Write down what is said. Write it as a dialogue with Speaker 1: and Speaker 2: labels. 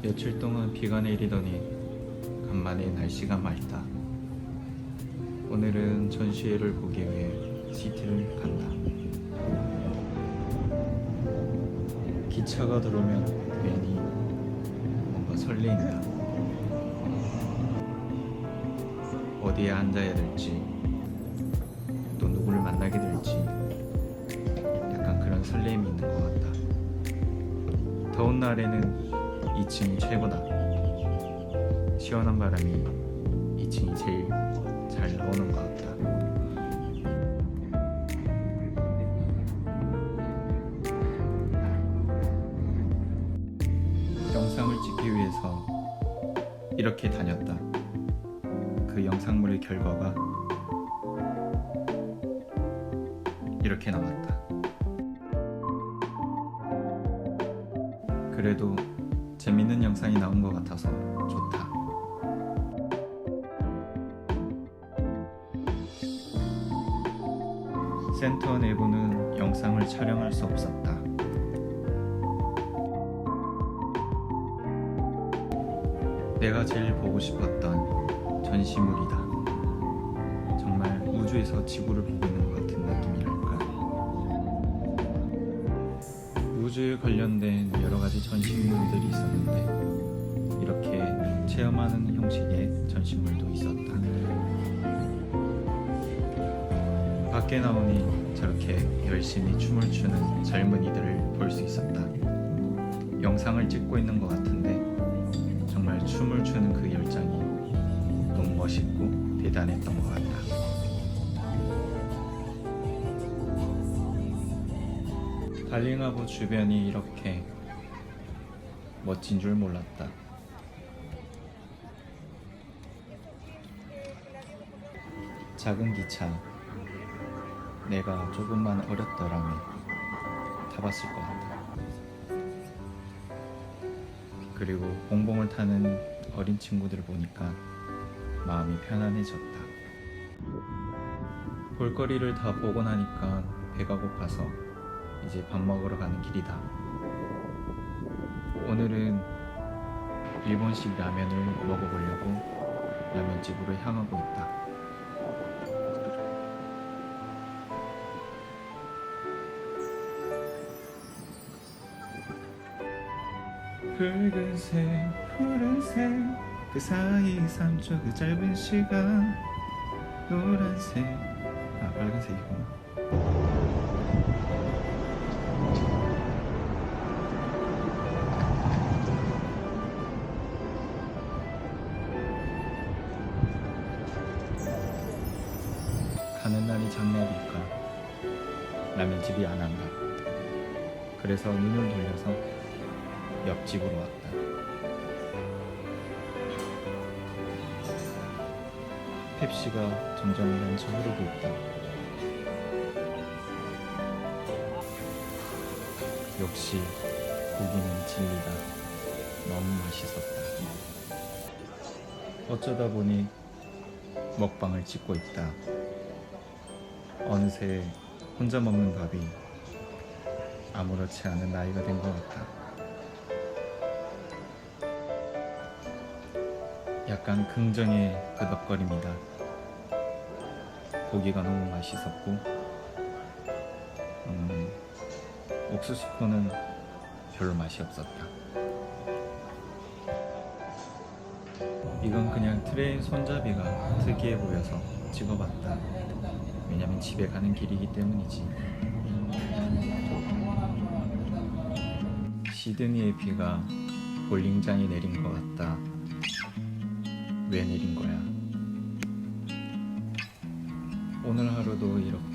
Speaker 1: 며칠 동안 비가 내리더니 간만에 날씨가 맑다. 오늘은 전시회를 보기 위해 시티를 간다. 기차가 들어오면 괜히 뭔가 설레인다. 어디에 앉아야 될지, 또 누구를 만나게 될지, 약간 그런 설렘이 있는 것 같다. 더운 날에는 2층이 최고다. 시원한 바람이 2층이 제일 잘 나오는 것 같다. 영상을 찍기 위해서 이렇게 다녔다. 그 영상물의 결과가 이렇게 나왔다. 그래도 재밌는 영상이 나온 것 같아서 좋다. 센터 내부는 영상을 촬영할 수 없었다. 내가 제일 보고 싶었던 전시물이다. 정말 우주에서 지구를 보고 있는 것 같은 느낌이랄까. 우주에 관련된 여러 가지 전시물들이 있었는데 이렇게 체험하는 형식의 전시물도 있었다. 밖에 나오니 저렇게 열심히 춤을 추는 젊은이들을 볼 수 있었다. 영상을 찍고 있는 것 같은 달링하고 주변이 이렇게 멋진 줄 몰랐다. 작은 기차. 내가 조금만 어렸더라면 타봤을 것 같다. 그리고 봉봉을 타는 어린 친구들을 보니까 마음이 편안해졌다. 볼거리를 다 보고 나니까 배가 고파서 이제 밥 먹으러 가는 길이다. 오늘은 일본식 라면을 먹어보려고 라면집으로 향하고 있다. 붉은색, 푸른색 그 사이 3초 그 짧은 시간 노란색 아 빨간색이구나 가는 날이 장날일까 라면집이 안 한다 그래서 눈을 돌려서 옆집으로 왔다. 펩시가 점점 넘쳐 흐르고 있다. 역시 고기는 진리다. 너무 맛있었다. 어쩌다 보니 먹방을 찍고 있다. 어느새 혼자 먹는 밥이 아무렇지 않은 나이가 된 것 같다. 약간 긍정의 그덕거림이다. 고기가 너무 맛있었고, 음, 옥수수 코는 별로 맛이 없었다. 이건 그냥 트레인 손잡이가 특이해 보여서 찍어봤다. 왜냐면 집에 가는 길이기 때문이지. 시드니의 비가 볼링장에 내린 것 같다. 왜 내린 거야? 오늘 하루도 이렇게